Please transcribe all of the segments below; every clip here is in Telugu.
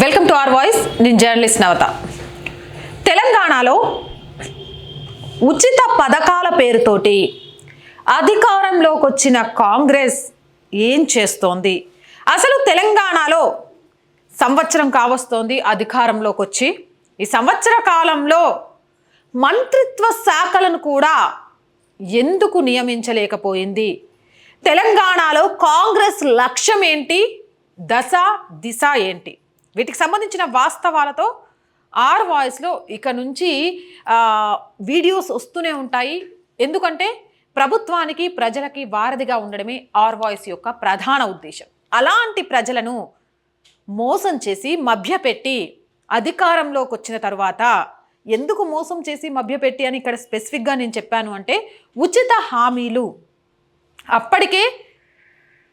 వెల్కమ్ టు ఆర్ వాయిస్ నేను జర్నలిస్ట్ నవత. తెలంగాణలో ఉచిత పథకాల పేరుతోటి అధికారంలోకి వచ్చిన కాంగ్రెస్ ఏం చేస్తోంది? అసలు తెలంగాణలో సంవత్సరం కావస్తోంది అధికారంలోకి వచ్చి. ఈ సంవత్సర కాలంలో మంత్రిత్వ శాఖలను కూడా ఎందుకు నియమించలేకపోయింది? తెలంగాణలో కాంగ్రెస్ లక్ష్యం ఏంటి? దశ దిశ ఏంటి? వీటికి సంబంధించిన వాస్తవాలతో ఆర్ వాయిస్లో ఇక నుంచి వీడియోస్ వస్తూనే ఉంటాయి. ఎందుకంటే ప్రభుత్వానికి ప్రజలకి వారధిగా ఉండడమే ఆర్ వాయిస్ యొక్క ప్రధాన ఉద్దేశం. అలాంటి ప్రజలను మోసం చేసి మభ్యపెట్టి అధికారంలోకి వచ్చిన తర్వాత ఎందుకు మోసం చేసి మభ్యపెట్టి అని ఇక్కడ స్పెసిఫిక్గా నేను చెప్పాను అంటే ఉచిత హామీలు. అప్పటికే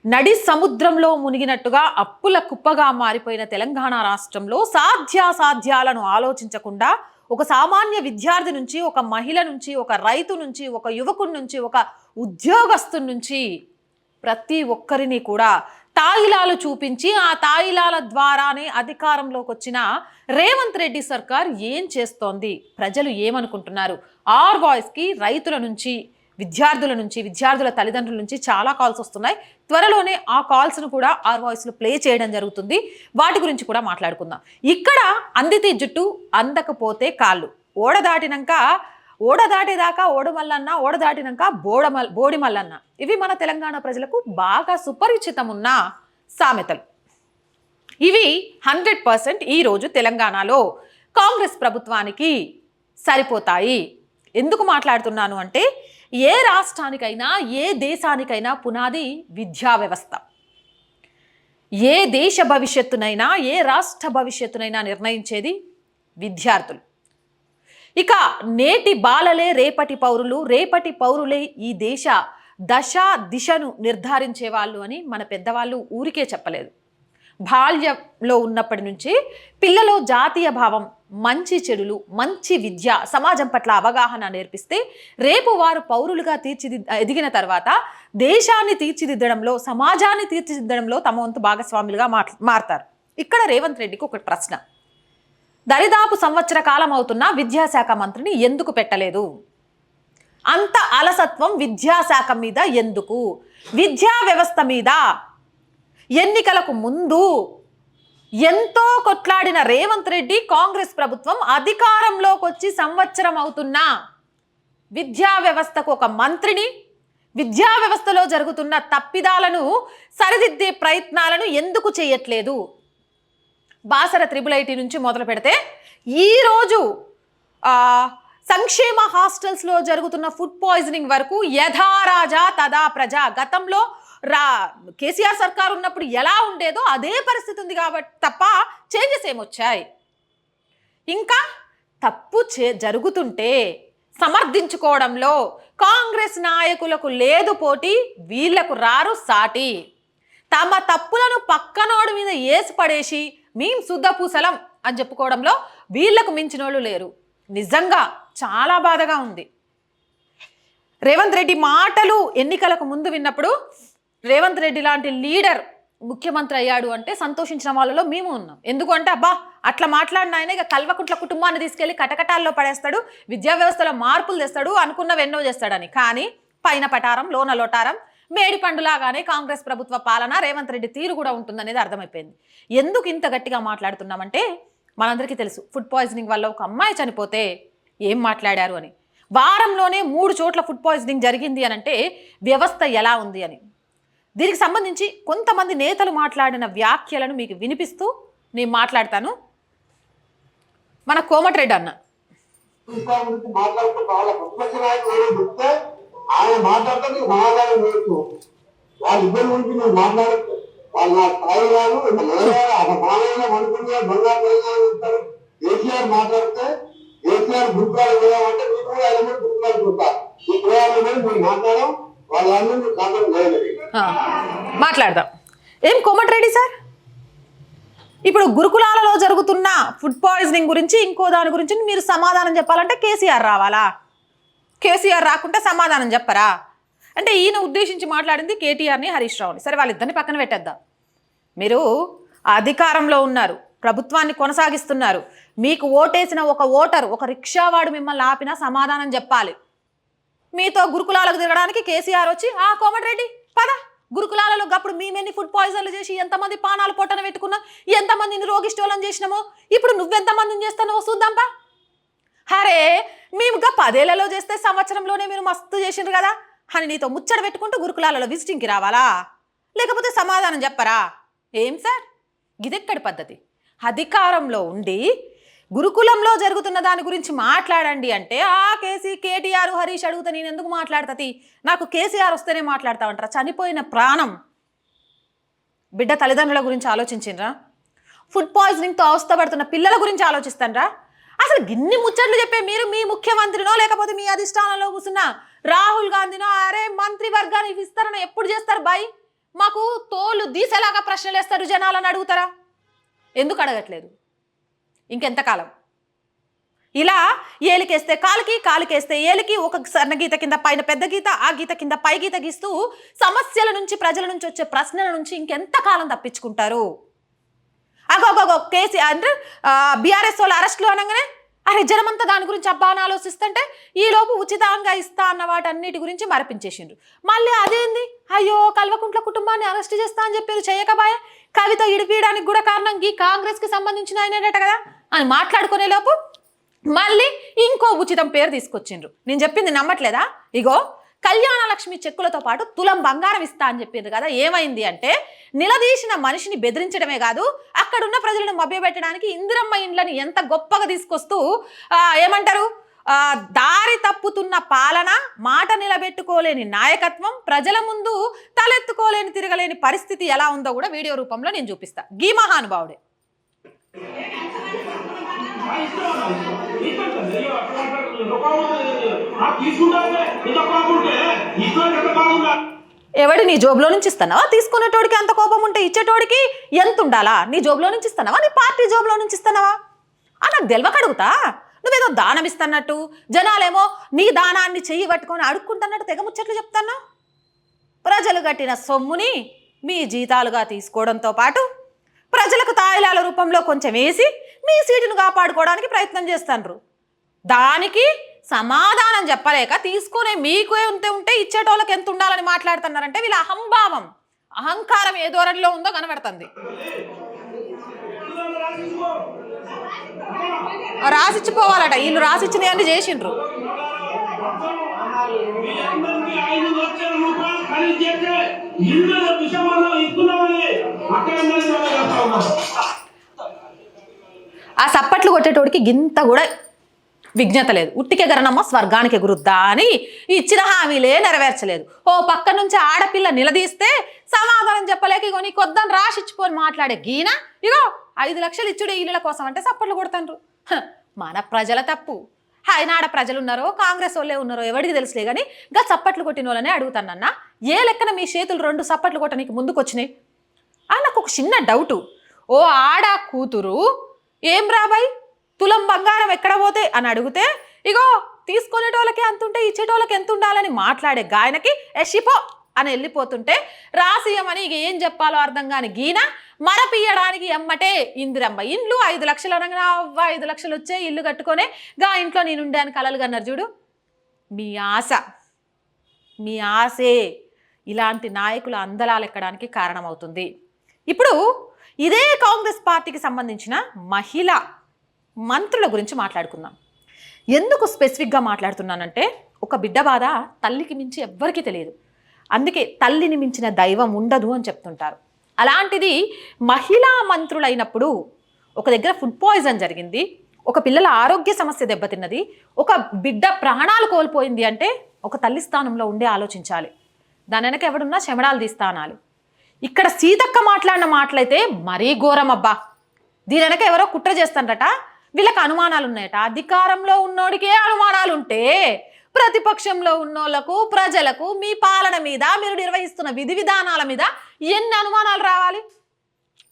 నడి సముద్రంలో మునిగినట్టుగా అప్పుల కుప్పగా మారిపోయిన తెలంగాణ రాష్ట్రంలో సాధ్యాసాధ్యాలను ఆలోచించకుండా ఒక సామాన్య విద్యార్థి నుంచి ఒక మహిళ నుంచి ఒక రైతు నుంచి ఒక యువకుడి నుంచి ఒక ఉద్యోగస్తు నుంచి ప్రతి ఒక్కరిని కూడా తాయిలాలు చూపించి ఆ తాయిలాల ద్వారానే అధికారంలోకి వచ్చిన రేవంత్ రెడ్డి సర్కార్ ఏం చేస్తోంది? ప్రజలు ఏమనుకుంటున్నారు? ఆర్ వాయిస్కి రైతుల నుంచి విద్యార్థుల నుంచి విద్యార్థుల తల్లిదండ్రుల నుంచి చాలా కాల్స్ వస్తున్నాయి. త్వరలోనే ఆ కాల్స్ను కూడా ఆర్ వాయిస్లో ప్లే చేయడం జరుగుతుంది. వాటి గురించి కూడా మాట్లాడుకుందాం. ఇక్కడ అందితే జుట్టు అందకపోతే కాళ్ళు. ఓడ దాటినాక ఓడ దాటేదాకా ఓడమల్లన్న ఓడ దాటినాక బోడమల్ బోడిమల్లన్న. ఇవి మన తెలంగాణ ప్రజలకు బాగా సుపరిచితం ఉన్న సామెతలు. ఇవి హండ్రెడ్ పర్సెంట్ ఈరోజు తెలంగాణలో కాంగ్రెస్ ప్రభుత్వానికి సరిపోతాయి. ఎందుకు మాట్లాడుతున్నాను అంటే ఏ రాష్ట్రానికైనా ఏ దేశానికైనా పునాది విద్యా వ్యవస్థ. ఏ దేశ భవిష్యత్తునైనా ఏ రాష్ట్ర భవిష్యత్తునైనా నిర్ణయించేది విద్యార్థులు. ఇక నేటి బాలలే రేపటి పౌరులు రేపటి పౌరులే ఈ దేశ దశ దిశను నిర్ధారించే వాళ్ళు అని మన పెద్దవాళ్ళు ఊరికే చెప్పలేదు. బాల్యంలో ఉన్నప్పటి నుంచి పిల్లలో జాతీయ భావం మంచి చెడులు మంచి విద్య సమాజం పట్ల అవగాహన నేర్పిస్తే రేపు వారు పౌరులుగా తీర్చిది ఎదిగిన తర్వాత దేశాన్ని తీర్చిదిద్దడంలో సమాజాన్ని తీర్చిదిద్దడంలో తమ వంతు భాగస్వాములుగా మారుతారు మారతారు. ఇక్కడ రేవంత్ రెడ్డికి ఒక ప్రశ్న. దరిదాపు సంవత్సర కాలం అవుతున్న విద్యాశాఖ మంత్రిని ఎందుకు పెట్టలేదు? అంత అలసత్వం విద్యాశాఖ మీద ఎందుకు? విద్యా వ్యవస్థ మీద ఎన్నికలకు ముందు ఎంతో కొట్లాడిన రేవంత్ రెడ్డి కాంగ్రెస్ ప్రభుత్వం అధికారంలోకి వచ్చి సంవత్సరం అవుతున్నా విద్యా వ్యవస్థకు ఒక మంత్రిని విద్యా వ్యవస్థలో జరుగుతున్న తప్పిదాలను సరిదిద్దే ప్రయత్నాలను ఎందుకు చేయట్లేదు? బాసర త్రిబుల్ ఐటీ నుంచి మొదలు పెడితే ఈరోజు సంక్షేమ హాస్టల్స్లో జరుగుతున్న ఫుడ్ పాయిజనింగ్ వరకు యథారాజా తదా ప్రజ గతంలో రా కేసీఆర్ సర్కార్ ఉన్నప్పుడు ఎలా ఉండేదో అదే పరిస్థితి ఉంది కాబట్టి తప్ప చేంజెస్ ఏమొచ్చాయి? ఇంకా తప్పు చే జరుగుతుంటే సమర్థించుకోవడంలో కాంగ్రెస్ నాయకులకు లేదు పోటీ వీళ్ళకు రారు సాటి. తమ తప్పులను పక్కనోడి మీద ఏసి పడేసి మేం శుద్ధపూసలం అని చెప్పుకోవడంలో వీళ్ళకు మించినోళ్ళు లేరు. నిజంగా చాలా బాధగా ఉంది. రేవంత్ రెడ్డి మాటలు ఎన్నికలకు ముందు విన్నప్పుడు రేవంత్ రెడ్డి లాంటి లీడర్ ముఖ్యమంత్రి అయ్యాడు అంటే సంతోషించిన వాళ్ళలో మేము ఉన్నాం. ఎందుకంటే అబ్బా అట్లా మాట్లాడిన ఆయన ఇక కల్వకుంట్ల కుటుంబాన్ని తీసుకెళ్ళి కటకటాల్లో పడేస్తాడు విద్యా వ్యవస్థలో మార్పులు తెస్తాడు అనుకున్నవి ఎన్నో చేస్తాడని. కానీ పైన పటారం లోన లోటారం మేడి పండులాగానే కాంగ్రెస్ ప్రభుత్వ పాలన రేవంత్ రెడ్డి తీరు కూడా ఉంటుందనేది అర్థమైపోయింది. ఎందుకు ఇంత గట్టిగా మాట్లాడుతున్నామంటే మనందరికీ తెలుసు ఫుడ్ పాయిజనింగ్ వల్ల ఒక అమ్మాయి చనిపోతే ఏం మాట్లాడారు అని. వారంలోనే మూడు చోట్ల ఫుడ్ పాయిజనింగ్ జరిగింది అని అంటే వ్యవస్థ ఎలా ఉంది అని. దీనికి సంబంధించి కొంతమంది నేతలు మాట్లాడిన వ్యాఖ్యలను మీకు వినిపిస్తూ నేను మాట్లాడతాను. మన కోమటిరెడ్డి అన్న. ఆయన మాట్లాడితే నీకు సమాధానం గురించి నువ్వు వాళ్ళ స్థాయి మనుషులుగా బంగారు ఇస్తారు. కేసీఆర్ మాట్లాడితే కేసీఆర్ పోయామంటే కూడా ఈ మీరు మాట్లాడడం వాళ్ళందరూ కాంటాక్ట్ చేయలేదు మాట్లాడదాం. ఏం కోమటిరెడ్డి సార్? ఇప్పుడు గురుకులాలలో జరుగుతున్న ఫుడ్ పాయిజనింగ్ గురించి ఇంకో దాని గురించి మీరు సమాధానం చెప్పాలంటే కేసీఆర్ రావాలా? కేసీఆర్ రాకుంటే సమాధానం చెప్పరా? అంటే ఈయన ఉద్దేశించి మాట్లాడింది కేటీఆర్ని హరీష్ రావుని. సరే వాళ్ళిద్దరిని పక్కన పెట్టేద్దాం. మీరు అధికారంలో ఉన్నారు ప్రభుత్వాన్ని కొనసాగిస్తున్నారు. మీకు ఓటేసిన ఒక ఓటర్ ఒక రిక్షావాడు మిమ్మల్ని ఆపినా సమాధానం చెప్పాలి. మీతో గురుకులాలకు తిరగడానికి కేసీఆర్ వచ్చి ఆ కోమటిరెడ్డి పద. గురుకులాలలో అప్పుడు మేమెన్ని ఫుడ్ పాయిజన్లు చేసి ఎంతమంది పానాలు పొట్టన పెట్టుకున్నాం ఎంతమందిని రోగిష్టోలం చేసినామో ఇప్పుడు నువ్వెంతమందిని చేస్తానో చూద్దాంపా హరే మేము ఇంకా పదేళ్ళలో చేస్తే సంవత్సరంలోనే మీరు మస్తు చేసిండ్రు కదా. అని నీతో ముచ్చట పెట్టుకుంటూ గురుకులాలలో విజిటింగ్కి రావాలా? లేకపోతే సమాధానం చెప్పరా? ఏం సార్? ఇదెక్కడి పద్ధతి? అధికారంలో ఉండి గురుకులంలో జరుగుతున్న దాని గురించి మాట్లాడండి అంటే ఆ కేసీ కేటీఆర్ హరీష్ అడుగుతా నేను ఎందుకు మాట్లాడుతుంది నాకు కేసీఆర్ వస్తేనే మాట్లాడతామంటారా చనిపోయిన ప్రాణం. బిడ్డ తల్లిదండ్రుల గురించి ఆలోచించిండ్రా? ఫుడ్ పాయిజనింగ్తో అవస్థపడుతున్న పిల్లల గురించి ఆలోచిస్తాన్రా? అసలు గిన్ని ముచ్చట్లు చెప్పే మీరు మీ ముఖ్యమంత్రినో లేకపోతే మీ అధిష్టానంలో కూర్చున్న రాహుల్ గాంధీనో? అరే మంత్రి వర్గాన్ని విస్తరణ ఎప్పుడు చేస్తారు బాయ్? మాకు తోలు దీసేలాగా ప్రశ్నలు వేస్తారు జనాలను అడుగుతారా? ఎందుకు అడగట్లేదు? ఇంకెంతకాలం? ఇలా ఏలికేస్తే కాలికి కాలికేస్తే ఏలికి ఒక సన్న గీత కింద పైన పెద్ద గీత ఆ గీత కింద పై గీత గీస్తూ సమస్యల నుంచి ప్రజల నుంచి వచ్చే ప్రశ్నల నుంచి ఇంకెంత కాలం తప్పించుకుంటారు అగోగోగో కేసీ అంటే బీఆర్ఎస్ వాళ్ళు అరెస్ట్లో అనగానే అరే జనమంతా దాని గురించి అబ్బా అని ఆలోచిస్తుంటే ఈలోపు ఉచితంగా ఇస్తా అన్న వాటన్నిటి గురించి మరపించేసిండ్రు. మళ్ళీ అదేంది? అయ్యో కల్వకుంట్ల కుటుంబాన్ని అరెస్ట్ చేస్తా అని చెప్పేది చేయకబాయే కవిత ఇడిపీయడానికి కూడా కారణం ఈ కాంగ్రెస్కి సంబంధించిన ఆయనట కదా? అని మాట్లాడుకునే లోపు మళ్ళీ ఇంకో ఉచితం పేరు తీసుకొచ్చిండ్రు. నేను చెప్పింది నమ్మట్లేదా? ఇగో కళ్యాణ లక్ష్మి చెక్కులతో పాటు తులం బంగారం ఇస్తా అని చెప్పింది కదా ఏమైంది అంటే నిలదీసిన మనిషిని బెదిరించడమే కాదు అక్కడున్న ప్రజలను మభ్యపెట్టడానికి ఇందిరమ్మ ఇండ్లని ఎంత గొప్పగా తీసుకొస్తూ ఏమంటారు? దారి తప్పుతున్న పాలన మాట నిలబెట్టుకోలేని నాయకత్వం ప్రజల ముందు తలెత్తుకోలేని తిరగలేని పరిస్థితి ఎలా ఉందో కూడా వీడియో రూపంలో నేను చూపిస్తా. గీ మహానుభావుడే ఎవడి నీ జోబులో నుంచి ఇస్తున్నావా? తీసుకునేటోడికి అంత కోపం ఉంటే ఇచ్చేటోడికి ఎంత ఉండాలా? నీ జోబులో నుంచి ఇస్తున్నావా? నీ పార్టీ జోబులో నుంచి ఇస్తున్నావా? ఆ నాకు తెలియకడుగుతా నువ్వేదో దానం ఇస్తున్నట్టు జనాలేమో నీ దానాన్ని చెయ్యి పట్టుకొని అడుక్కుంటున్నట్టు తెగ ముచ్చట్లు చెప్తాన్నా? ప్రజలు కట్టిన సొమ్ముని మీ జీతాలుగా తీసుకోవడంతో పాటు ప్రజలకు తాయిలాల రూపంలో కొంచెం వేసి మీ సీటును కాపాడుకోవడానికి ప్రయత్నం చేస్తాండ్రు దానికి సమాధానం చెప్పలేక తీసుకునే మీకు ఎంత ఉంటే ఇచ్చేటోళ్ళకి ఎంత ఉండాలని మాట్లాడుతున్నారంటే వీళ్ళ అహంభావం. అహంకారం ఏ ధోరణిలో ఉందో కనబడుతుంది. రాసిచ్చిపోవాలట. వీళ్ళు రాసిచ్చినవన్నీ చేసిండ్రు. అక్కడ ఆ సప్పట్లు కొట్టేటోడికి గింత కూడా విజ్ఞత లేదు. ఉట్టికెగరనమ్మ స్వర్గానికి ఎగురుద్దా అని ఇచ్చిన హామీలే నెరవేర్చలేదు. ఓ పక్క నుంచి ఆడపిల్ల నిలదీస్తే సమాధానం చెప్పలేక ఇగో నీ కొద్దని రాసిచ్చిపోని మాట్లాడే గీన? ఇగో ఐదు లక్షలు ఇచ్చుడే ఇల్లుల కోసం అంటే సప్పట్లు కొడతాండ్రు. హ, మన ప్రజల తప్పు. హైనాడ ఆడ ప్రజలు ఉన్నారో కాంగ్రెస్ వాళ్ళే ఉన్నారో ఎవరికి తెలుసులే కానీ గా చప్పట్లు కొట్టిన వాళ్ళనే అడుగుతానన్న. ఏ లెక్కన మీ చేతులు రెండు సప్పట్లు కొట్టడానికి ముందుకు వచ్చినాయి నాకు ఒక చిన్న డౌటు. ఓ ఆడ కూతురు ఏం రాబాయ్ తులం బంగారం ఎక్కడ పోతే? అని అడిగితే ఇగో తీసుకునేటోళ్ళకి అంతుంటే ఇచ్చేటోళ్ళకి ఎంత ఉండాలని మాట్లాడే గాయనకి ఎషిపో అని వెళ్ళిపోతుంటే రాసియమని ఇక ఏం చెప్పాలో అర్థం కాని గీన మరపియడానికి ఎమ్మటే ఇందిరమ్మ ఇండ్లు ఐదు లక్షలు అనగా అవ్వ ఐదు లక్షలు వచ్చే ఇల్లు కట్టుకొని గా ఇంట్లో నేను ఉండాను కలలు కన్నారు చూడు. మీ ఆశ మీ ఆశే ఇలాంటి నాయకుల అందలాలెక్కడానికి కారణమవుతుంది. ఇప్పుడు ఇదే కాంగ్రెస్ పార్టీకి సంబంధించిన మహిళ మంత్రుల గురించి మాట్లాడుకుందాం. ఎందుకు స్పెసిఫిక్గా మాట్లాడుతున్నానంటే ఒక బిడ్డ బాధ తల్లికి మించి ఎవ్వరికీ తెలియదు. అందుకే తల్లిని మించిన దైవం ఉండదు అని చెప్తుంటారు. అలాంటిది మహిళా మంత్రులైనప్పుడు ఒక దగ్గర ఫుడ్ పాయిజన్ జరిగింది ఒక పిల్లల ఆరోగ్య సమస్య దెబ్బతిన్నది ఒక బిడ్డ ప్రాణాలు కోల్పోయింది అంటే ఒక తల్లి స్థానంలో ఉండే ఆలోచించాలి. దాని వెనక ఎవడున్నా చెమడాలు తీస్తా అనాలి. ఇక్కడ సీతక్క మాట్లాడిన మాటలైతే మరీ ఘోరం అబ్బా దీని వెనక ఎవరో కుట్ర చేస్తారట వీళ్ళకి అనుమానాలు ఉన్నాయట అధికారంలో ఉన్నోడికే అనుమానాలు ఉంటే ప్రతిపక్షంలో ఉన్నోళ్ళకు ప్రజలకు మీ పాలన మీద మీరు నిర్వహిస్తున్న విధి విధానాల మీద ఎన్ని అనుమానాలు రావాలి?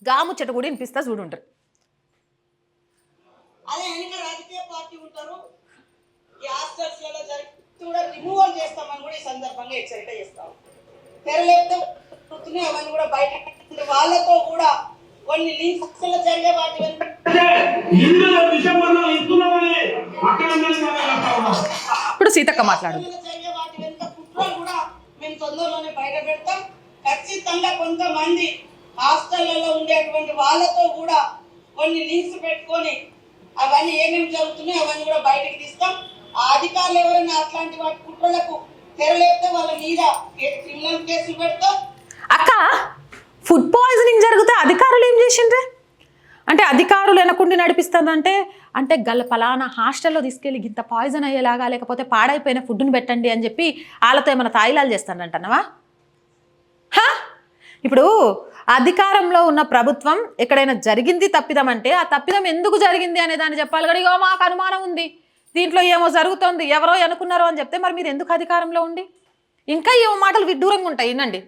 గాముచ్చట కూడా వినిపిస్తా చూడుంటారు కూడా రిమూవల్ చేస్తామని కూడా ఈ సందర్భంగా హెచ్చరిక చేస్తాం. తెరలేపుతున్నాయి అవన్నీ కూడా బయట వాళ్ళతో కూడా కొన్ని లింక్స్ జరిగే వాటి ఇందులో ఇస్తున్నామని అక్కడ ఉన్నాం ఇప్పుడు సీతక్క మాట్లాడు. జరిగే వాటి వెనుక కుట్రలు కూడా మేము తొందరలోనే బయట పెడతాం. ఖచ్చితంగా కొంతమంది హాస్టళ్ళలో ఉండేటువంటి వాళ్ళతో కూడా కొన్ని లింక్స్ పెట్టుకొని అవన్నీ ఏమేమి జరుగుతున్నాయో అవన్నీ కూడా బయటకు తీస్తాం. ఆ అధికారులు ఎవరైనా అట్లాంటి వాటి కుట్రలకు తెరలేపితే వాళ్ళ మీద క్రిమినల్ కేసులు పెడతాం. అక్క ఫుడ్ పాయిజనింగ్ జరిగితే అధికారులు ఏం చేసిండ్రే? అంటే అధికారులు వెనకుండి నడిపిస్తుందంటే అంటే గల పలానా హాస్టల్లో తీసుకెళ్ళి ఇంత పాయిజన్ అయ్యేలాగా లేకపోతే పాడైపోయిన ఫుడ్ని పెట్టండి అని చెప్పి వాళ్ళతో ఏమైనా తాయిలాలు చేస్తానంటున్నావా? ఇప్పుడు అధికారంలో ఉన్న ప్రభుత్వం ఎక్కడైనా జరిగింది తప్పిదం అంటే ఆ తప్పిదం ఎందుకు జరిగింది అనే దాన్ని చెప్పాలి కానీ ఇగో మాకు అనుమానం ఉంది. దీంట్లో ఏమో జరుగుతోంది. ఎవరో అనుకున్నారో అని చెప్తే మరి మీరు ఎందుకు అధికారంలో ఉండి? ఇంకా ఏమో మాటలు విడ్డూరంగా ఉంటాయి. వినండి.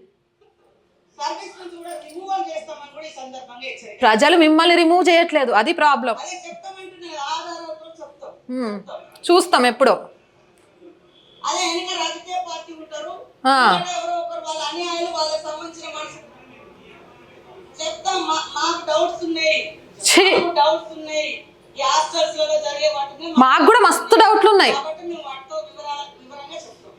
ప్రజలు మిమ్మల్ని రిమూవ్ చేయట్లేదు అది ప్రాబ్లం. చూస్తాం ఎప్పుడో. మాకు కూడా మస్తు డౌట్లు ఉన్నాయి కాబట్టి మేము వాటితో వివరాల వివరంగా చెప్తాం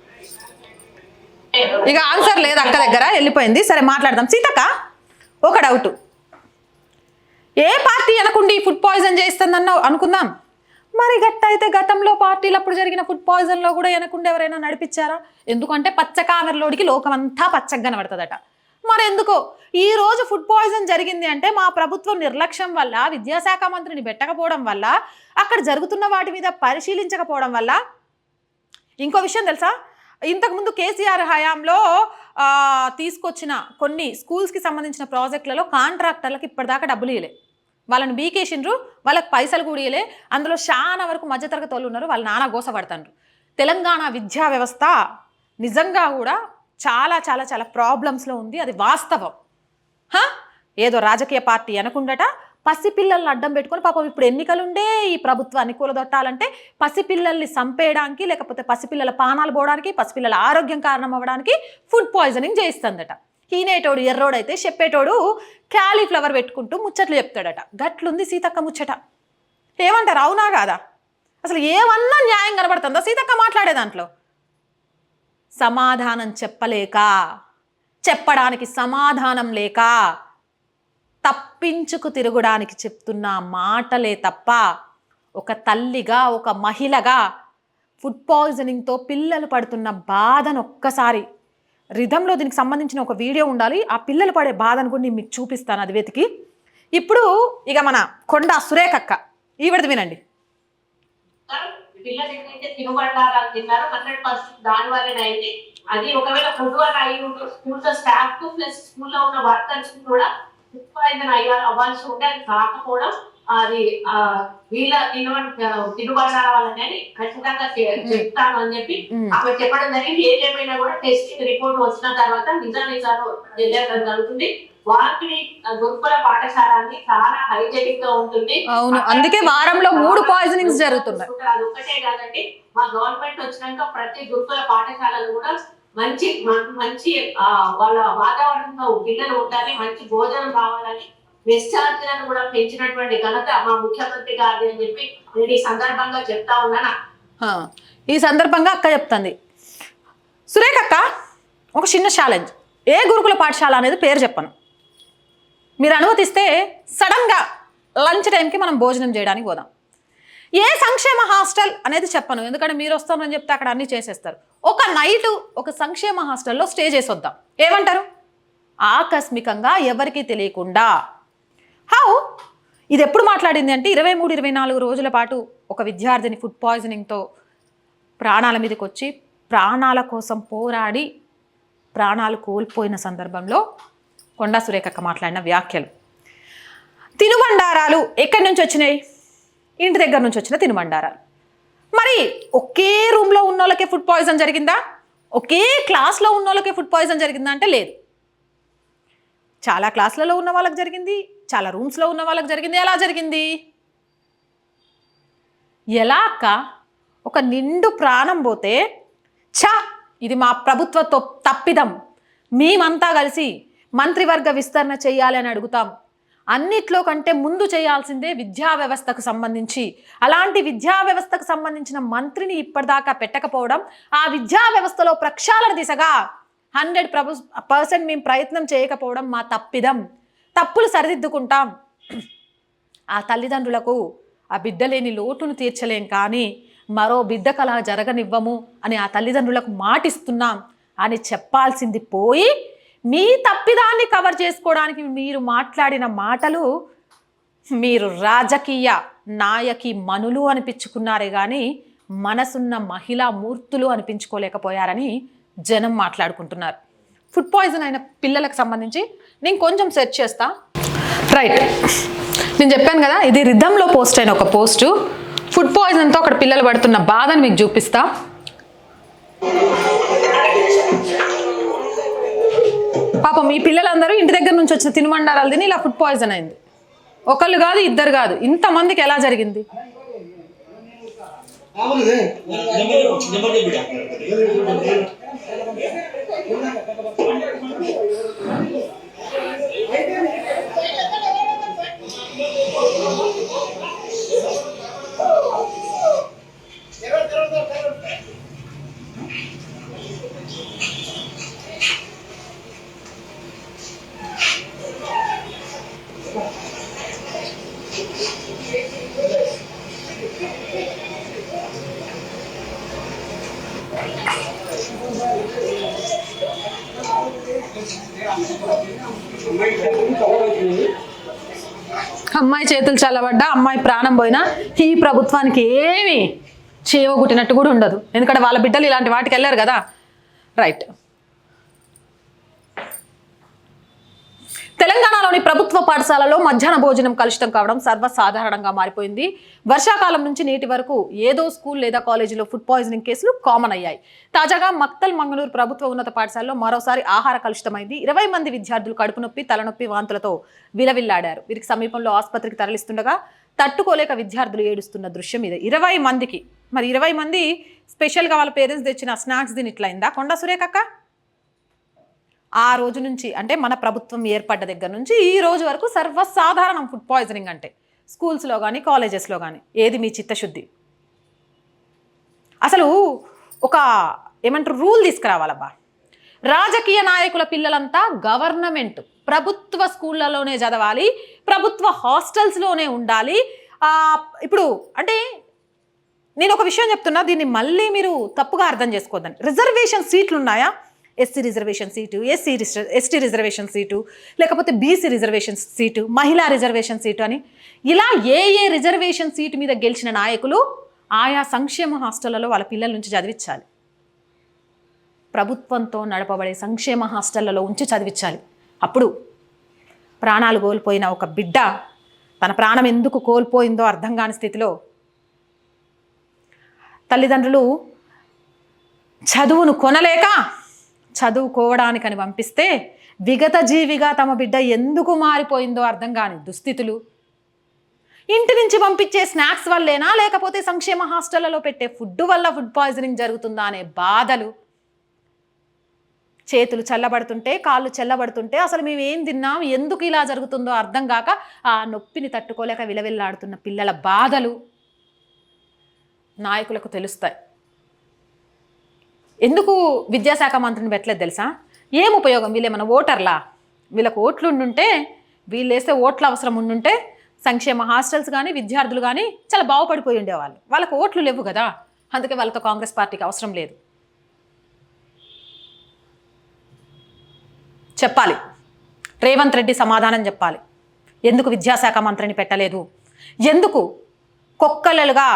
ఇక ఆన్సర్ లేదు అక్క దగ్గర వెళ్ళిపోయింది. సరే మాట్లాడదాం. సీతక్క ఒక డౌట్ ఏ పార్టీ అనకుండి ఫుడ్ పాయిజన్ చేస్తుందన్న అనుకుందాం. మరి గట్ట అయితే గతంలో పార్టీలు అప్పుడు జరిగిన ఫుడ్ పాయిజన్లో కూడా వెనకుండా ఎవరైనా నడిపించారా? ఎందుకంటే పచ్చ లోకం లోకమంతా పచ్చగా కనబడుతుందట. మరి ఎందుకో? ఈ రోజు ఫుడ్ పాయిజన్ జరిగింది అంటే మా ప్రభుత్వం నిర్లక్ష్యం వల్ల విద్యాశాఖ మంత్రిని పెట్టకపోవడం వల్ల అక్కడ జరుగుతున్న వాటి మీద పరిశీలించకపోవడం వల్ల. ఇంకో విషయం తెలుసా? ఇంతకుముందు కేసీఆర్ హయాంలో తీసుకొచ్చిన కొన్ని స్కూల్స్కి సంబంధించిన ప్రాజెక్టులలో కాంట్రాక్టర్లకు ఇప్పటిదాకా డబ్బులు ఇవ్వలే వాళ్ళని బీకేసిండ్రు వాళ్ళకి పైసలు కూడా ఇవ్వలే అందులో చాలా వరకు మధ్యతరగతి వాళ్ళు ఉన్నారు వాళ్ళు నానా గోసపడతాండ్రు తెలంగాణ విద్యా వ్యవస్థ నిజంగా కూడా చాలా చాలా చాలా ప్రాబ్లమ్స్లో ఉంది. అది వాస్తవం. ఏదో రాజకీయ పార్టీ అనుకుండట పసిపిల్లల్ని అడ్డం పెట్టుకొని పాపం ఇప్పుడు ఎన్నికలుండే ఈ ప్రభుత్వాన్ని కూలదొట్టాలంటే పసిపిల్లల్ని చంపేయడానికి లేకపోతే పసిపిల్లల పానాలు పోవడానికి పసిపిల్లల ఆరోగ్యం కారణం అవ్వడానికి ఫుడ్ పాయిజనింగ్ చేయిస్తుందట. ఈనేటోడు ఎర్రోడైతే చెప్పేటోడు క్యాలీఫ్లవర్ పెట్టుకుంటూ ముచ్చట్లు చెప్తాడట. గట్లుంది సీతక్క ముచ్చట. ఏమంటారు? అవునా కాదా? అసలు ఏమన్నా న్యాయం కనబడుతుందా సీతక్క మాట్లాడే దాంట్లో? సమాధానం చెప్పలేక చెప్పడానికి సమాధానం లేక తప్పించుకు తిరగడానికి చెప్తున్న మాటలే తప్ప ఒక తల్లిగా ఒక మహిళగా ఫుడ్ పాయిజనింగ్తో పిల్లలు పడుతున్న బాధను ఒక్కసారి రిధంలో దీనికి సంబంధించిన ఒక వీడియో ఉండాలి. ఆ పిల్లలు పడే బాధను కూడా నేను మీకు చూపిస్తాను అది వెతికి. ఇప్పుడు ఇక మన కొండ సురేఖక్క ఈవిడది వినండి. పిల్లలు ఏదైతే తినుబండారాలు తిన్నారో హండ్రెడ్ పర్సెంట్ దాని వల్లనే అయింది. అది ఒకవేళ ఫుడ్ వల్ల అయ్యి ఉంటే స్కూల్ స్టాఫ్ ప్లస్ స్కూల్లో ఉన్న వర్కర్స్ కూడా ఫుడ్ పాయిజన్ అయ్యా. అవ్వాల్సి ఉంటే అది కాకపోవడం అది ఆ, వీళ్ళ తిన తినుబండాల అని ఖచ్చితంగా చెప్తాను అని చెప్పి. ఆమె చెప్పడం జరిగింది. ఏదేమైనా కూడా టెస్టింగ్ రిపోర్ట్ వచ్చిన తర్వాత నిజ నిజాలు తెలియడం జరుగుతుంది. అవును. అందుకే వారంలో మూడు పాయిజనింగ్స్ జరుగుతున్నాయి. అది ఒకటే కాదండి మా గవర్నమెంట్ వచ్చినాక ప్రతి గురుకుల పాఠశాలలు కూడా మంచి మంచి వాళ్ళ వాతావరణంలో పిల్లలు ఉండాలి మంచి భోజనం కావాలని విశ్రాంతులను కూడా పెంచినటువంటి ఘనత మా ముఖ్యమంత్రి గారి అని చెప్పి నేను ఈ సందర్భంగా చెప్తా ఉన్నానా? ఈ సందర్భంగా అక్క చెప్తుంది. సురేఖ అక్క ఒక చిన్న ఛాలెంజ్ ఏ గురుకుల పాఠశాల అనేది పేరు చెప్పను. మీరు అనుమతిస్తే సడన్గా లంచ్ టైంకి మనం భోజనం చేయడానికి పోదాం. ఏ సంక్షేమ హాస్టల్ అనేది చెప్పను. ఎందుకంటే మీరు వస్తామని చెప్తే అక్కడ అన్నీ చేసేస్తారు. ఒక నైటు ఒక సంక్షేమ హాస్టల్లో స్టే చేసి వద్దాం ఏమంటారు? ఆకస్మికంగా ఎవరికీ తెలియకుండా. హౌ? ఇది ఎప్పుడు మాట్లాడింది అంటే ఇరవై మూడు ఇరవై నాలుగు రోజుల పాటు ఒక విద్యార్థిని ఫుడ్ పాయిజనింగ్తో ప్రాణాల మీదకి వచ్చి ప్రాణాల కోసం పోరాడి ప్రాణాలు కోల్పోయిన సందర్భంలో కొండా సురేఖక్క మాట్లాడిన వ్యాఖ్యలు. తినుబండారాలు ఎక్కడి నుంచి వచ్చినాయి? ఇంటి దగ్గర నుంచి వచ్చిన తినుబండారాలు. మరి ఒకే రూమ్లో ఉన్న వాళ్ళకే ఫుడ్ పాయిజన్ జరిగిందా? ఒకే క్లాస్లో ఉన్న వాళ్ళకే ఫుడ్ పాయిజన్ జరిగిందా అంటే లేదు. చాలా క్లాసులలో ఉన్న వాళ్ళకి జరిగింది చాలా రూమ్స్లో ఉన్న వాళ్ళకి జరిగింది ఎలా జరిగింది? ఎలా అక్క? ఒక నిండు ప్రాణం పోతే ఛా! ఇది మా ప్రభుత్వ తప్పిదం. మేమంతా కలిసి మంత్రివర్గ విస్తరణ చేయాలి అని అడుగుతాం. అన్నిట్లో కంటే ముందు చేయాల్సిందే విద్యా వ్యవస్థకు సంబంధించి. అలాంటి విద్యా వ్యవస్థకు సంబంధించిన మంత్రిని ఇప్పటిదాకా పెట్టకపోవడం ఆ విద్యా వ్యవస్థలో ప్రక్షాళన దిశగా హండ్రెడ్ ప్రభు పర్సెంట్ మేము ప్రయత్నం చేయకపోవడం మా తప్పిదం. తప్పులు సరిదిద్దుకుంటాం. ఆ తల్లిదండ్రులకు ఆ బిడ్డలేని లోటును తీర్చలేం కానీ మరో బిడ్డకు అలా జరగనివ్వము అని ఆ తల్లిదండ్రులకు మాటిస్తున్నాం. అని చెప్పాల్సింది పోయి మీ తప్పిదాన్ని కవర్ చేసుకోవడానికి మీరు మాట్లాడిన మాటలు మీరు రాజకీయ నాయకి మనులు అనిపించుకున్నారే కానీ మనసున్న మహిళా మూర్తులు అనిపించుకోలేకపోయారని జనం మాట్లాడుకుంటున్నారు. ఫుడ్ పాయిజన్ అయిన పిల్లలకు సంబంధించి నేను కొంచెం సెర్చ్ చేస్తా. రైట్. నేను చెప్పాను కదా ఇది రిధంలో పోస్ట్ అయిన ఒక పోస్టు. ఫుడ్ పాయిజన్తో అక్కడ పిల్లలు పడుతున్న బాధను మీకు చూపిస్తా. పాపం ఈ పిల్లలందరూ ఇంటి దగ్గర నుంచి వచ్చిన తినుమండారాలు తిని ఇలా ఫుడ్ పాయిజన్ అయింది. ఒకళ్ళు కాదు ఇద్దరు కాదు. ఇంతమందికి ఎలా జరిగింది? అమ్మాయి చేతులు చల్లబడ్డా అమ్మాయి ప్రాణం పోయినా ఈ ప్రభుత్వానికి ఏమి చేయగుట్టినట్టు కూడా ఉండదు. ఎందుకంటే వాళ్ళ బిడ్డలు ఇలాంటి వాటికి వెళ్ళారు కదా. రైట్ తెలంగాణలోని ప్రభుత్వ పాఠశాలలో మధ్యాహ్న భోజనం కలుషితం కావడం సర్వసాధారణంగా మారిపోయింది. వర్షాకాలం నుంచి నేటి వరకు ఏదో స్కూల్ లేదా కాలేజీలో ఫుడ్ పాయిజనింగ్ కేసులు కామన్ అయ్యాయి. తాజాగా మక్తల్ మంగళూరు ప్రభుత్వ ఉన్నత పాఠశాలలో మరోసారి ఆహార కలుషితమైంది. ఇరవై మంది విద్యార్థులు కడుపు నొప్పి తలనొప్పి వాంతులతో విలవిల్లాడారు. వీరికి సమీపంలో ఆసుపత్రికి తరలిస్తుండగా తట్టుకోలేక విద్యార్థులు ఏడుస్తున్న దృశ్యం ఇది. ఇరవై మందికి మరి ఇరవై మంది స్పెషల్గా వాళ్ళ పేరెంట్స్ తెచ్చిన స్నాక్స్ దీని ఇట్లయిందా కొండ సురేఖక్క ఆ రోజు నుంచి అంటే మన ప్రభుత్వం ఏర్పడ్డ దగ్గర నుంచి ఈ రోజు వరకు సర్వసాధారణం ఫుడ్ పాయిజనింగ్ అంటే స్కూల్స్లో కానీ కాలేజెస్లో కానీ ఏది మీ చిత్తశుద్ధి? అసలు ఒక ఏమంటారు రూల్ తీసుకురావాలబ్బా. రాజకీయ నాయకుల పిల్లలంతా గవర్నమెంట్ ప్రభుత్వ స్కూళ్ళలోనే చదవాలి ప్రభుత్వ హాస్టల్స్లోనే ఉండాలి. ఇప్పుడు అంటే నేను ఒక విషయం చెప్తున్నా దీన్ని మళ్ళీ మీరు తప్పుగా అర్థం చేసుకోవద్దని రిజర్వేషన్ సీట్లు ఉన్నాయా SC reservation seat SC ST reservation seat లేకపోతే బీసీ రిజర్వేషన్ సీటు మహిళా రిజర్వేషన్ సీటు అని. ఇలా ఏ ఏ రిజర్వేషన్ సీటు మీద గెలిచిన నాయకులు ఆయా సంక్షేమ హాస్టళ్ళలో వాళ్ళ పిల్లల నుంచి చదివించాలి. ప్రభుత్వంతో నడపబడే సంక్షేమ హాస్టళ్ళలో ఉంచి చదివించాలి. అప్పుడు ప్రాణాలు కోల్పోయిన ఒక బిడ్డ తన ప్రాణం ఎందుకు కోల్పోయిందో అర్థం కాని స్థితిలో తల్లిదండ్రులు చదువును కొనలేక చదువుకోవడానికని పంపిస్తే విగత జీవిగా తమ బిడ్డ ఎందుకు మారిపోయిందో అర్థం కాని దుస్థితులు. ఇంటి నుంచి పంపించే స్నాక్స్ వల్లేనా లేకపోతే సంక్షేమ హాస్టళ్ళలో పెట్టే ఫుడ్ వల్ల ఫుడ్ పాయిజనింగ్ జరుగుతుందా అనే బాధలు. చేతులు చల్లబడుతుంటే కాళ్ళు చల్లబడుతుంటే అసలు మేము ఏం తిన్నాం ఎందుకు ఇలా జరుగుతుందో అర్థం కాక ఆ నొప్పిని తట్టుకోలేక విలవిల్లాడుతున్న పిల్లల బాధలు నాయకులకు తెలుస్తాయి. ఎందుకు విద్యాశాఖ మంత్రిని పెట్టలేదు తెలుసా? ఏం ఉపయోగం? వీళ్ళేమన్నా ఓటర్లా? వీళ్ళకు ఓట్లు ఉండుంటే వీళ్ళు వేస్తే ఓట్ల అవసరం ఉండుంటే సంక్షేమ హాస్టల్స్ కానీ విద్యార్థులు కానీ చాలా బాగుపడిపోయి ఉండేవాళ్ళు. వాళ్ళకు ఓట్లు లేవు కదా. అందుకే వాళ్ళతో కాంగ్రెస్ పార్టీకి అవసరం లేదు. చెప్పాలి. రేవంత్ రెడ్డి సమాధానం చెప్పాలి. ఎందుకు విద్యాశాఖ మంత్రిని పెట్టలేదు? ఎందుకు కుక్కలలుగా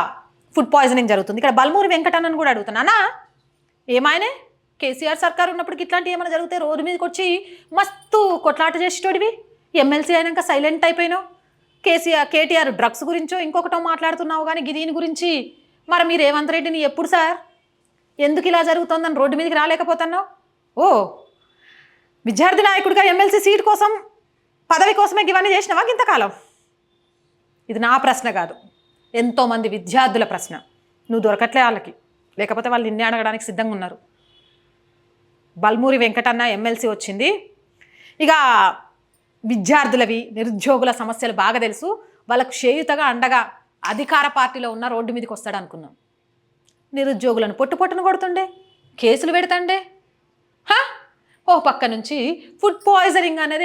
ఫుడ్ పాయిజనింగ్ జరుగుతుంది? ఇక్కడ బల్మూరి వెంకటన్నను కూడా అడుగుతున్నానా ఏమాయనే? కేసీఆర్ సర్కార్ ఉన్నప్పటికి ఇట్లాంటి ఏమైనా జరిగితే రోడ్డు మీదకి వచ్చి మస్తు కొట్లాట చేసేటోడివి. ఎమ్మెల్సీ అయినాక సైలెంట్ అయిపోయినావు. కేసీఆర్ కేటీఆర్ డ్రగ్స్ గురించో ఇంకొకటో మాట్లాడుతున్నావు కానీ దీని గురించి మరి మీరు రేవంత్ రెడ్డిని ఎప్పుడు సార్? ఎందుకు ఇలా జరుగుతోందని రోడ్డు మీదకి రాలేకపోతున్నావు? ఓ విద్యార్థి నాయకుడిగా ఎమ్మెల్సీ సీట్ కోసం పదవి కోసమే ఇవన్నీ చేసినవా ఇంతకాలం ఇది నా ప్రశ్న కాదు. ఎంతోమంది విద్యార్థుల ప్రశ్న. నువ్వు దొరకట్లే వాళ్ళకి. లేకపోతే వాళ్ళు నిన్నే అడగడానికి సిద్ధంగా ఉన్నారు. బల్మూరి వెంకటన్న ఎమ్మెల్సీ వచ్చింది. ఇక విద్యార్థులవి నిరుద్యోగుల సమస్యలు బాగా తెలుసు. వాళ్ళకు చేయుతగా అండగా అధికార పార్టీలో ఉన్న రోడ్డు మీదకి వస్తాడు అనుకున్నాం నిరుద్యోగులను పొట్టు పొట్టును కొడుతుండే కేసులు పెడతాండే. హా? ఓ పక్క నుంచి ఫుడ్ పాయిజనింగ్ అనేది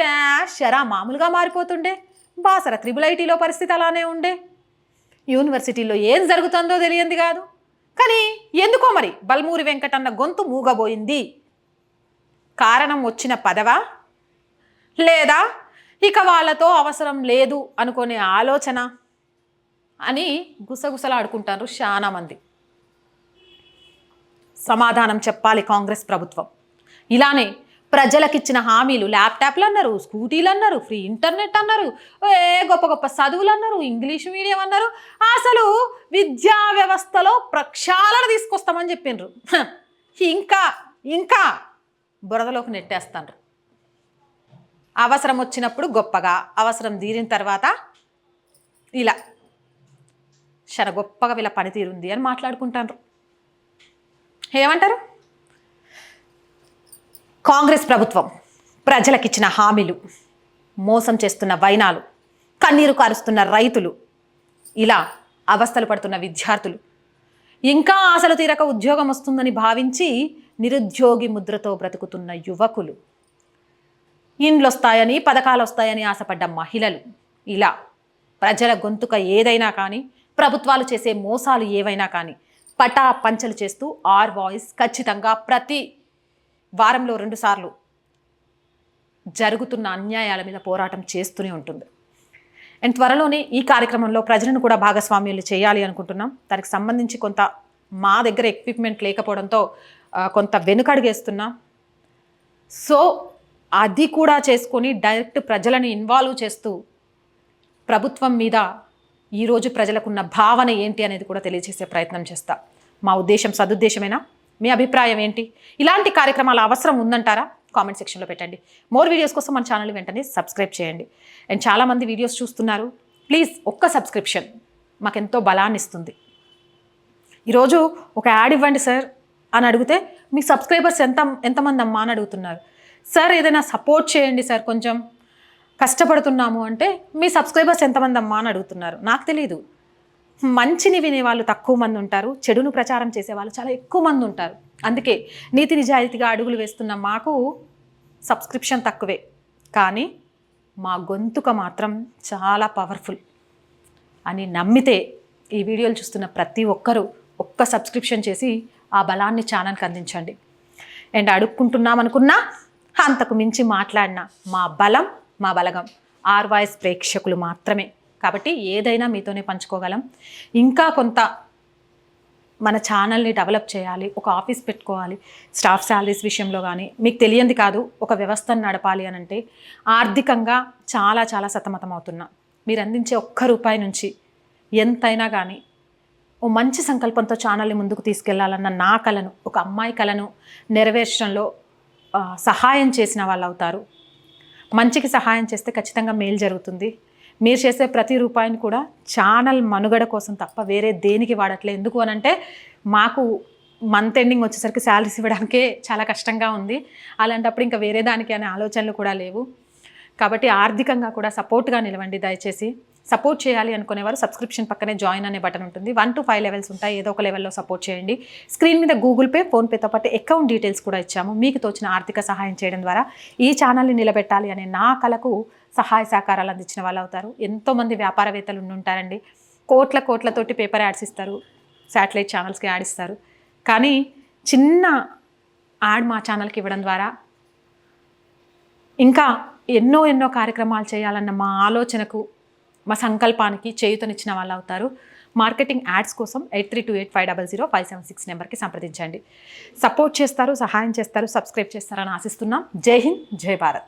షరా మామూలుగా మారిపోతుండే. బాసర త్రిబుల్ ఐటీలో పరిస్థితి అలానే ఉండే. యూనివర్సిటీలో ఏం జరుగుతుందో తెలియంది కాదు. కానీ ఎందుకో మరి బల్మూరి వెంకటన్న గొంతు మూగబోయింది. కారణం వచ్చిన పదవా? లేదా ఇక వాళ్ళతో అవసరం లేదు అనుకునే ఆలోచన? అని గుసగుసలాడుకుంటారు చాలామంది. సమాధానం చెప్పాలి కాంగ్రెస్ ప్రభుత్వం. ఇలానే ప్రజలకిచ్చిన హామీలు ల్యాప్టాప్లు అన్నారు స్కూటీలు అన్నారు ఫ్రీ ఇంటర్నెట్ అన్నారు ఏ గొప్ప గొప్ప చదువులు అన్నారు ఇంగ్లీష్ మీడియం అన్నారు. అసలు విద్యా వ్యవస్థలో ప్రక్షాళన తీసుకొస్తామని చెప్పిండ్రు ఇంకా ఇంకా బురదలోకి నెట్టేస్తాండ్రు అవసరం వచ్చినప్పుడు గొప్పగా అవసరం తీరిన తర్వాత ఇలా శర గొప్పగా వీళ్ళ పనితీరుంది అని మాట్లాడుకుంటారు ఏమంటారు? కాంగ్రెస్ ప్రభుత్వం ప్రజలకిచ్చిన హామీలు మోసం చేస్తున్న వైనాలు కన్నీరు కారుస్తున్న రైతులు ఇలా అవస్థలు పడుతున్న విద్యార్థులు. ఇంకా ఆశలు తీరక ఉద్యోగం వస్తుందని భావించి నిరుద్యోగి ముద్రతో బ్రతుకుతున్న యువకులు. ఇండ్లు వస్తాయని పథకాలు వస్తాయని ఆశపడ్డ మహిళలు. ఇలా ప్రజల గొంతుక ఏదైనా కానీ ప్రభుత్వాలు చేసే మోసాలు ఏవైనా కానీ పటా పంచలు చేస్తూ ఆర్ వాయిస్ ఖచ్చితంగా ప్రతి వారంలో రెండుసార్లు జరుగుతున్న అన్యాయాల మీద పోరాటం చేస్తూనే ఉంటుంది. అండ్ త్వరలోనే ఈ కార్యక్రమంలో ప్రజలను కూడా భాగస్వామ్యులు చేయాలి అనుకుంటున్నాం. దానికి సంబంధించి కొంత మా దగ్గర ఎక్విప్మెంట్ లేకపోవడంతో కొంత వెనుకడుగేస్తున్నాం. సో అది కూడా చేసుకొని డైరెక్ట్ ప్రజలను ఇన్వాల్వ్ చేస్తూ ప్రభుత్వం మీద ఈరోజు ప్రజలకున్న భావన ఏంటి అనేది కూడా తెలియజేసే ప్రయత్నం చేస్తా. మా ఉద్దేశం సదుద్దేశమేనా? మీ అభిప్రాయం ఏంటి? ఇలాంటి కార్యక్రమాల అవసరం ఉందంటారా? కామెంట్ సెక్షన్లో పెట్టండి. మోర్ వీడియోస్ కోసం మన ఛానల్ వెంటనే సబ్స్క్రైబ్ చేయండి. అండ్ చాలామంది వీడియోస్ చూస్తున్నారు. ప్లీజ్ ఒక్క సబ్స్క్రిప్షన్ మాకెంతో బలాన్ని ఇస్తుంది ఈరోజు ఒక యాడ్ ఇవ్వండి సార్ అని అడిగితే మీ సబ్స్క్రైబర్స్ ఎంత ఎంతమంది అమ్మా అని అడుగుతున్నారు. సార్ ఏదైనా సపోర్ట్ చేయండి సార్ కొంచెం కష్టపడుతున్నాము అంటే మీ సబ్స్క్రైబర్స్ ఎంతమంది అమ్మా అని అడుగుతున్నారు. నాకు తెలియదు మంచిని వినేవాళ్ళు తక్కువ మంది ఉంటారు చెడును ప్రచారం చేసేవాళ్ళు చాలా ఎక్కువ మంది ఉంటారు. అందుకే నీతి నిజాయితీగా అడుగులు వేస్తున్న మాకు సబ్స్క్రిప్షన్ తక్కువే. కానీ మా గొంతుక మాత్రం చాలా పవర్ఫుల్ అని నమ్మితే ఈ వీడియోలు చూస్తున్న ప్రతి ఒక్కరూ ఒక్క సబ్స్క్రిప్షన్ చేసి ఆ బలాన్ని ఛానల్కి అందించండి. అండ్ అడుక్కుంటున్నాం అనుకున్నా అంతకు మించి మాట్లాడిన మా బలం మా బలగం ఆర్ వాయిస్ ప్రేక్షకులు మాత్రమే. కాబట్టి ఏదైనా మీతోనే పంచుకోగలం. ఇంకా కొంత మన ఛానల్ని డెవలప్ చేయాలి ఒక ఆఫీస్ పెట్టుకోవాలి స్టాఫ్ శాలరీస్ విషయంలో కానీ మీకు తెలియంది కాదు ఒక వ్యవస్థను నడపాలి అని అంటే ఆర్థికంగా చాలా చాలా సతమతం అవుతున్నా. మీరు అందించే ఒక్క రూపాయి నుంచి ఎంతైనా కానీ ఓ మంచి సంకల్పంతో ఛానల్ని ముందుకు తీసుకెళ్ళాలన్న నా కలను ఒక అమ్మాయి కలను నెరవేర్చడంలో సహాయం చేసిన వాళ్ళు అవుతారు మంచికి సహాయం చేస్తే ఖచ్చితంగా మేలు జరుగుతుంది. మీరు చేసే ప్రతి రూపాయిని కూడా ఛానల్ మనుగడ కోసం తప్ప వేరే దేనికి వాడట్లే. ఎందుకు అని అంటే మాకు మంత్ ఎండింగ్ వచ్చేసరికి శాలరీస్ ఇవ్వడానికే చాలా కష్టంగా ఉంది. అలాంటప్పుడు ఇంకా వేరే దానికి అనే ఆలోచనలు కూడా లేవు. కాబట్టి ఆర్థికంగా కూడా సపోర్ట్గా నిలవండి దయచేసి. సపోర్ట్ చేయాలి అనుకునేవారు సబ్స్క్రిప్షన్ పక్కనే జాయిన్ అనే బటన్ ఉంటుంది. వన్ టు ఫైవ్ లెవెల్స్ ఉంటాయి ఏదో ఒక లెవెల్లో సపోర్ట్ చేయండి. స్క్రీన్ మీద గూగుల్ పే ఫోన్పేతో పాటు అకౌంట్ డీటెయిల్స్ కూడా ఇచ్చాము. మీకు తోచిన ఆర్థిక సహాయం చేయడం ద్వారా ఈ ఛానల్ని నిలబెట్టాలి అనే నా కళకు సహాయ సహకారాలు అందించిన వాళ్ళు అవుతారు. ఎంతోమంది వ్యాపారవేత్తలు ఉండి ఉంటారండి కోట్ల కోట్లతోటి పేపర్ యాడ్స్ ఇస్తారు. శాటిలైట్ ఛానల్స్కి యాడ్ ఇస్తారు. కానీ చిన్న యాడ్ మా ఛానల్కి ఇవ్వడం ద్వారా ఇంకా ఎన్నో ఎన్నో కార్యక్రమాలు చేయాలన్న మా ఆలోచనకు మా సంకల్పానికి చేయుతనిచ్చిన వాళ్ళు అవుతారు మార్కెటింగ్ యాడ్స్ కోసం eight three two eight five double zero five seven six నెంబర్కి సంప్రదించండి. సపోర్ట్ చేస్తారు సహాయం చేస్తారు సబ్స్క్రైబ్ చేస్తారని ఆశిస్తున్నాం. జై హింద్ జై భారత్.